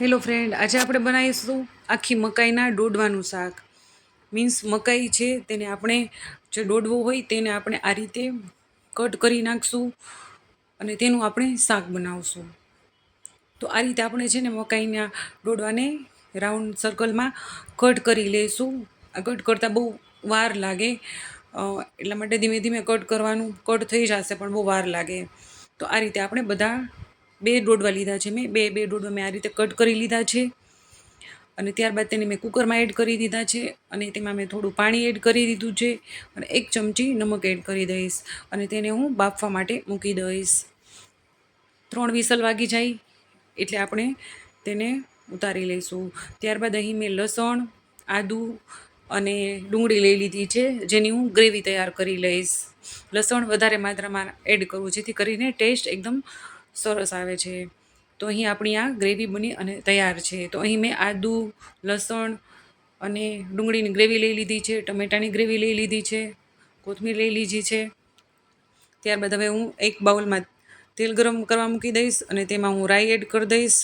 Hello friend આજે આપણે બનાવીશું આખી મકાઈના ડોડવાનું શાક. મીન્સ મકાઈ છે, તેને આપણે જે ડોડવો હોય તેને આપણે આ રીતે કટ કરી નાખશું અને તેનું આપણે શાક બનાવશું. તો આ રીતે આપણે છે ને મકાઈના ડોડવાને રાઉન્ડ સર્કલમાં કટ કરી લઈશું આ કટ કરતાં બહુ વાર લાગે. એટલા માટે ધીમે ધીમે કટ કરવાનું કટ થઈ જશે પણ બહુ વાર લાગે. તો આ રીતે આપણે બધા બે દોડવા લીધા છે મેં. બે બે દોડવા મેં આ રીતે કટ કરી લીધા છે. અને ત્યારબાદ તેને મેં કુકરમાં એડ કરી દીધા છે. અને તેમાં મેં થોડું પાણી એડ કરી દીધું છે. અને એક ચમચી નમક એડ કરી દઈશ. અને તેને હું બાફવા માટે મૂકી દઈશ. ત્રણ વિસલ વાગી જાય એટલે આપણે તેને ઉતારી લઈશું. ત્યારબાદ અહીં મેં લસણ, આદું અને ડુંગળી લઈ લીધી છે, જેની હું ગ્રેવી તૈયાર કરી લઈશ. લસણ વધારે માત્રામાં એડ કરવું જેથી કરીને ટેસ્ટ એકદમ સરસ આવે છે. તો અહીં આપણી આ ગ્રેવી બની અને તૈયાર છે. તો અહીં મેં આદુ, લસણ અને ડુંગળીની ગ્રેવી લઈ લીધી છે, ટમેટાની ગ્રેવી લઈ લીધી છે, કોથમીર લઈ લીધી છે. ત્યારબાદ હવે હું એક બાઉલમાં તેલ ગરમ કરવા મૂકી દઈશ અને તેમાં હું રાઈ એડ કરી દઈશ,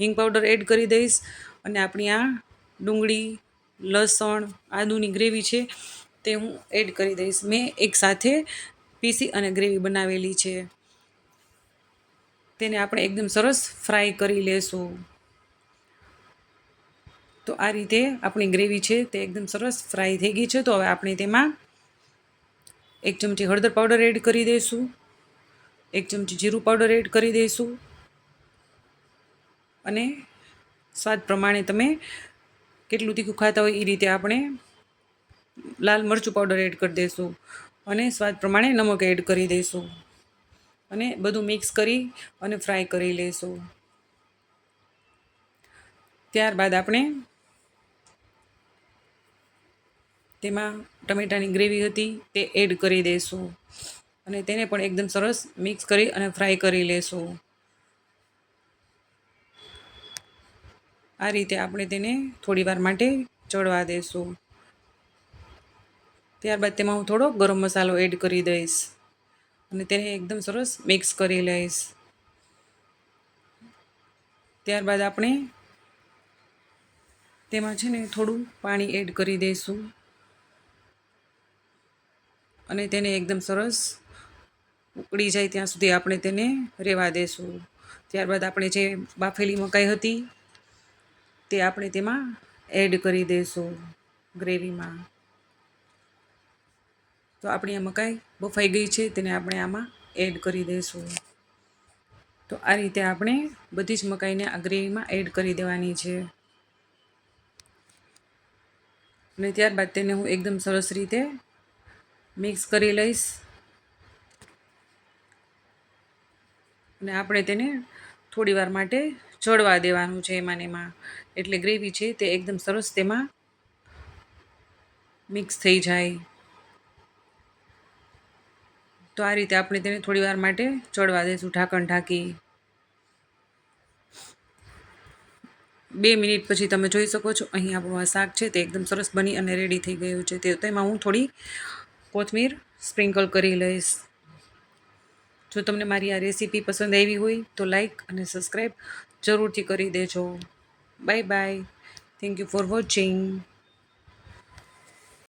હિંગ પાવડર એડ કરી દઈશ અને આપણી આ ડુંગળી, લસણ, આદુની ગ્રેવી છે તે હું એડ કરી દઈશ. મેં એકસાથે પીસી અને ગ્રેવી બનાવેલી છે. તેને આપણે એકદમ સરસ ફ્રાય કરી લેશું. તો આ રીતે આપણી ગ્રેવી છે તે એકદમ સરસ ફ્રાય થઈ ગઈ છે. તો હવે આપણે તેમાં એક ચમચી હળદર પાવડર એડ કરી દઈશું. એક ચમચી જીરું પાવડર એડ કરી દઈશું. અને સ્વાદ પ્રમાણે તમે કેટલું તીખું ખાતા હોય એ રીતે આપણે લાલ મરચું પાવડર એડ કરી દઈશું. અને સ્વાદ પ્રમાણે નમક એડ કરી દઈશું. અને બધું મિક્સ કરી અને ફ્રાય કરી લઈશું ત્યારબાદ આપણે તેમાં ટમેટાની ગ્રેવી હતી તે એડ કરી દઈશું અને તેને પણ એકદમ સરસ મિક્સ કરી અને ફ્રાય કરી લેશું. આ રીતે આપણે તેને થોડી વાર માટે ચડવા દઈશું ત્યારબાદ તેમાં હું થોડો ગરમ મસાલો એડ કરી દઈશ. અને તેને એકદમ સરસ મિક્સ કરી લઈશ. ત્યારબાદ આપણે તેમાં છે ને થોડું પાણી એડ કરી દઈશું. અને તેને એકદમ સરસ ઉકળી જાય ત્યાં સુધી આપણે તેને રહેવા દેશું ત્યારબાદ આપણે જે બાફેલી મકાઈ હતી તે આપણે તેમાં એડ કરી દઈશું ગ્રેવીમાં. તો આપણી આ મકાઈ બફાઈ ગઈ છે તેને આપણે આમાં એડ કરી દઈશું. તો આ રીતે આપણે બધી જ મકાઈને આ ગ્રેવીમાં એડ કરી દેવાની છે. અને ત્યારબાદ તેને હું એકદમ સરસ રીતે મિક્સ કરી લઈશ. અને આપણે તેને થોડી વાર માટે ચડવા દેવાનું છે એમાં એમાં. એટલે ગ્રેવી છે તે એકદમ સરસ તેમાં મિક્સ થઈ જાય. તો આ રીતે આપણે તેને થોડી વાર માટે ચડવા દઈશું ઢાંકણ ઢાંકી. બે મિનિટ પછી તમે જોઈ શકો છો, અહીં આપણું આ શાક છે તે એકદમ સરસ બની અને રેડી થઈ ગયું છે. તે તેમાં હું થોડી કોથમીર સ્પ્રિંકલ કરી લઈશ. જો તમને મારી આ રેસીપી પસંદ આવી હોય તો લાઈક અને સબસ્ક્રાઈબ જરૂરથી કરી દેજો. Bye bye thank you for watching